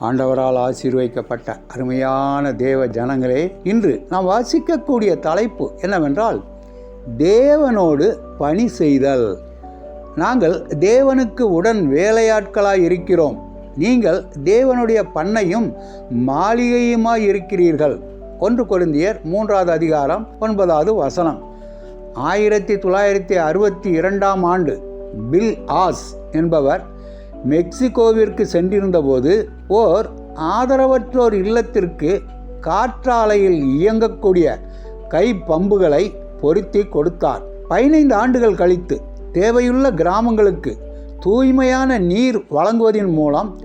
ஆண்டவரால் ஆசீர்வதிக்கப்பட்ட அருமையான தேவ ஜனங்களே இன்று நாம் வாசிக்கக்கூடிய தலைப்பு என்னவென்றால் தேவனோடு பணி செய்தல். நாங்கள் தேவனுக்கு உடன் வேலையாட்களாய் இருக்கிறோம். நீங்கள் தேவனுடைய பண்ணையும் மாளிகையுமாய் இருக்கிறீர்கள். ஒன்று கொருந்தியர் மூன்றாவது அதிகாரம் ஒன்பதாவது வசனம். ஆயிரத்தி தொள்ளாயிரத்தி அறுபத்தி இரண்டாம் ஆண்டு பில் ஆஸ் என்பவர் மெக்சிகோவிற்கு சென்றிருந்தபோது ஓர் ஆதரவற்றோர் இல்லத்திற்கு காற்றாலையில் இயங்கக்கூடிய கை பம்புகளை பொருத்தி கொடுத்தார். பதினைந்து ஆண்டுகள் கழித்து தேவையுள்ள கிராமங்களுக்கு தூய்மையான நீர் வழங்குவதன் மூலம்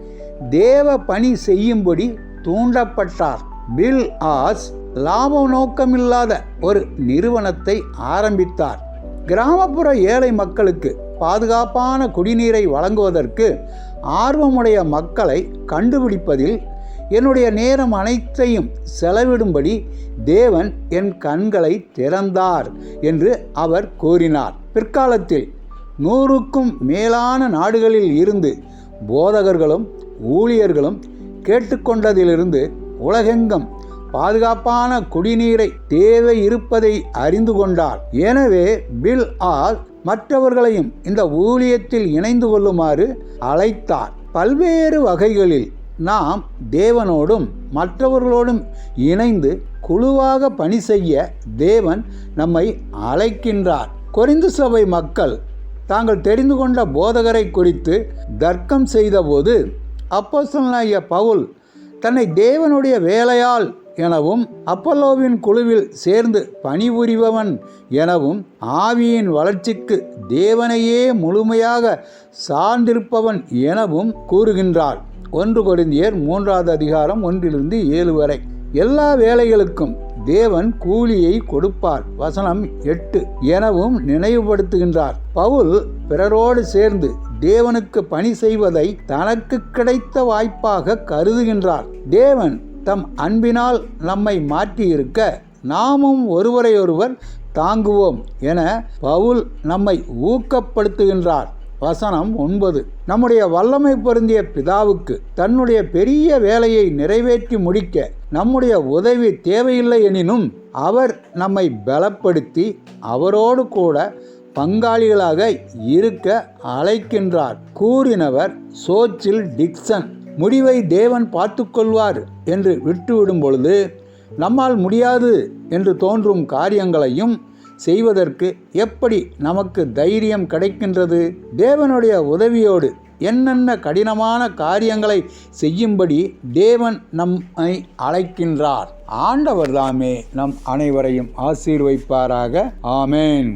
தேவ பணி செய்யும்படி தூண்டப்பட்டார். பில் ஆஸ் லாப நோக்கமில்லாத ஒரு நிறுவனத்தை ஆரம்பித்தார். கிராமப்புற ஏழை மக்களுக்கு பாதுகாப்பான குடிநீரை வழங்குவதற்கு ஆர்வமுடைய மக்களை கண்டுபிடிப்பதில் என்னுடைய நேரம் அனைத்தையும் செலவிடும்படி தேவன் என் கண்களை திறந்தார் என்று அவர் கூறினார். பிற்காலத்தில் நூறுக்கும் மேலான நாடுகளில் இருந்து போதகர்களும் ஊழியர்களும் கேட்டுக்கொண்டதிலிருந்து உலகெங்கும் பாதுகாப்பான குடிநீரை தேவை இருப்பதை அறிந்து கொண்டார். எனவே பில் ஆல் மற்றவர்களையும் இந்த ஊழியத்தில் இணைந்து கொள்ளுமாறு அழைத்தார். பல்வேறு வகைகளில் நாம் தேவனோடும் மற்றவர்களோடும் இணைந்து குழுவாக பணி செய்ய தேவன் நம்மை அழைக்கின்றார். கொரிந்து சபை மக்கள் தாங்கள் தெரிந்து கொண்ட போதகரை குறித்து தர்க்கம் செய்தபோது அப்போசனாகிய பவுல் தன்னை தேவனுடைய வேலையால் எனவும் அப்பல்லோவின் குழுவில் சேர்ந்து பணிபுரிபவன் எனவும் ஆவியின் வளர்ச்சிக்கு தேவனையே முழுமையாக சார்ந்திருப்பவன் எனவும் கூறுகின்றார் ஒன்று கொடிந்தியர் மூன்றாவது அதிகாரம் ஒன்றிலிருந்து ஏழு வரை. எல்லா வேலைகளுக்கும் தேவன் கூலியை கொடுப்பார். வசனம் எட்டு. எனவும் நினைவுபடுத்துகின்றார். பவுல் பிறரோடு சேர்ந்து தேவனுக்கு பணி செய்வதை தனக்கு கிடைத்த வாய்ப்பாக கருதுகின்றார். தேவன் தம் அன்பினால் நம்மை மாற்றியிருக்க நாமும் ஒருவரையொருவர் தாங்குவோம் என பவுல் நம்மை ஊக்கப்படுத்துகின்றார். வசனம் ஒன்பது. நம்முடைய வல்லமை பொருந்திய பிதாவுக்கு தன்னுடைய பெரிய வேலையை நிறைவேற்றி முடிக்க நம்முடைய உதவி தேவையில்லை எனினும் அவர் நம்மை பலப்படுத்தி அவரோடு கூட பங்காளிகளாக இருக்க அழைக்கின்றார் கூறினவர் சோச்சில் டிக்சன். முடிவை தேவன் பார்த்துக்கொள்வார் என்று விட்டுவிடும் பொழுது நம்மால் முடியாது என்று தோன்றும் காரியங்களையும் செய்வதற்கு எப்படி நமக்கு தைரியம் கிடைக்கின்றது? தேவனுடைய உதவியோடு என்னென்ன கடினமான காரியங்களை செய்யும்படி தேவன் நம்மை அழைக்கின்றார். ஆண்டவர் தாமே நம் அனைவரையும் ஆசீர்வைப்பாராக. ஆமேன்.